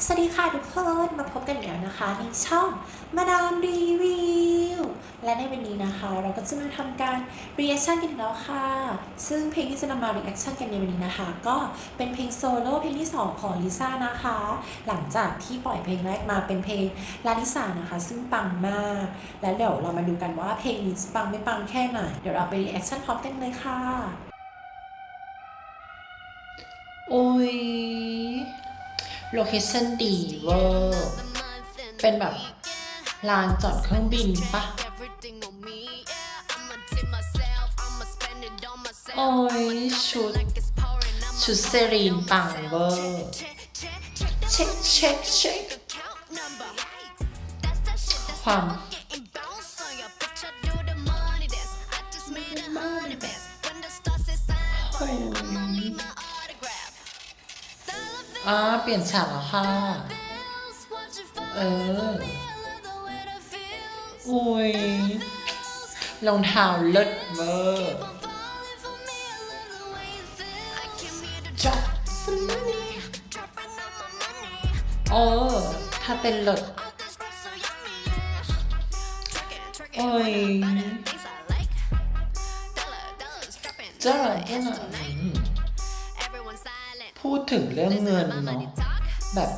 สวัสดีค่ะทุกคนมาพบกันอีกแล้วนะคะ ในช่องมาดามรีวิวและในวันนี้นะคะ เราก็จะมาทำการ reaction กันแล้วค่ะ ซึ่งเพลงที่จะนำมา reaction กันในวันนี้นะคะ ก็เป็นเพลงโซโล่เพลงที่ 2 ของลิซ่านะคะ หลังจากที่ปล่อยเพลงแรกมาเป็นเพลงลาลิสานะคะ ซึ่งปังมาก และเดี๋ยวเรามาดูกันว่าเพลงนี้ปังไม่ปังแค่ไหนเดี๋ยวเราไป reaction พร้อมกันเลยค่ะโอ้ย โลเคชั่นดีเวอร์เป็นแบบลานจอดเครื่องบินปะโอ้ยชุด ชุดเซรีนปังเวอร์เช็คเช็คเช็คความโอ้ยอ่าเปลี่ยนฉากแล้วค่ะ เออ อุ้ยรองเท้าเลิศเวอร์จับสนีเออ ถ้าเป็นเลิศโอ้ยเจ้าเอ็นอะ พูดถึงเรื่องเงินเนาะแบบ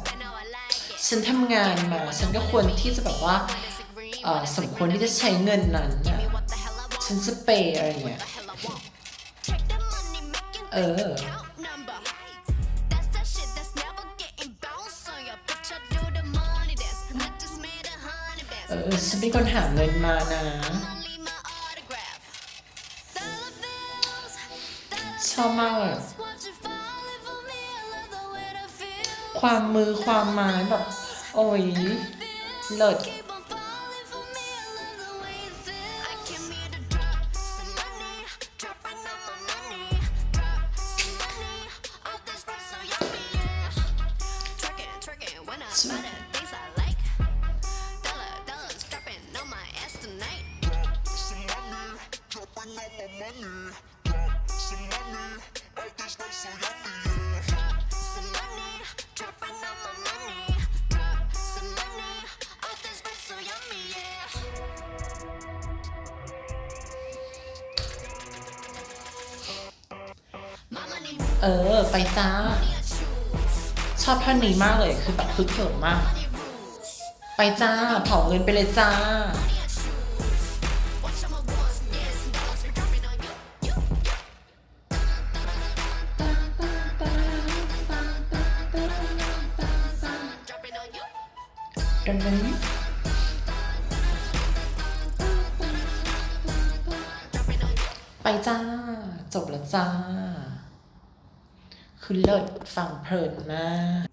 ฉันทำงานมา ฉันก็ควรที่จะแบบว่าสมควรที่จะใช้เงินนั้นนะฉันจะเปย์อะไรเงี้ยเออเออฉันเป็นคนหาเงินมานะ ชอบมากเลย ความมือความไม้แบบ โอ้ยเลิศ เออ ไปจ้า ชอบท่อนนี้มากเลยคือแบบคึกเขิมมาก ไปจ้าเผาเงินไปเลยจ้า ดังนั้นไปจ้า จบแล้วจ้า คือเลิศฟังเพลินมาก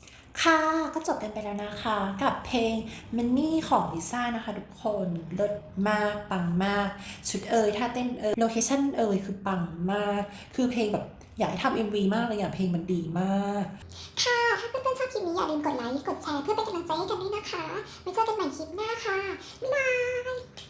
ค่ะก็จบกันไปแล้วนะคะ กับเพลง Money ของลิซ่านะคะทุกคนเลิศมากปังมาก ชุดเอยท่าเต้นเอยโลเคชั่นเอยคือปังมาก คือเพลงแบบอยากให้ทำ MV มากเลยอะเพลงมันดีมาก ค่ะ ถ้าเพื่อนๆชอบคลิปนี้อย่าลืมกดไลค์ กดแชร์เพื่อเป็นกำลังใจให้กันด้วยนะคะไว้เจอกันใหม่คลิปหน้าค่ะ บ๊ายบาย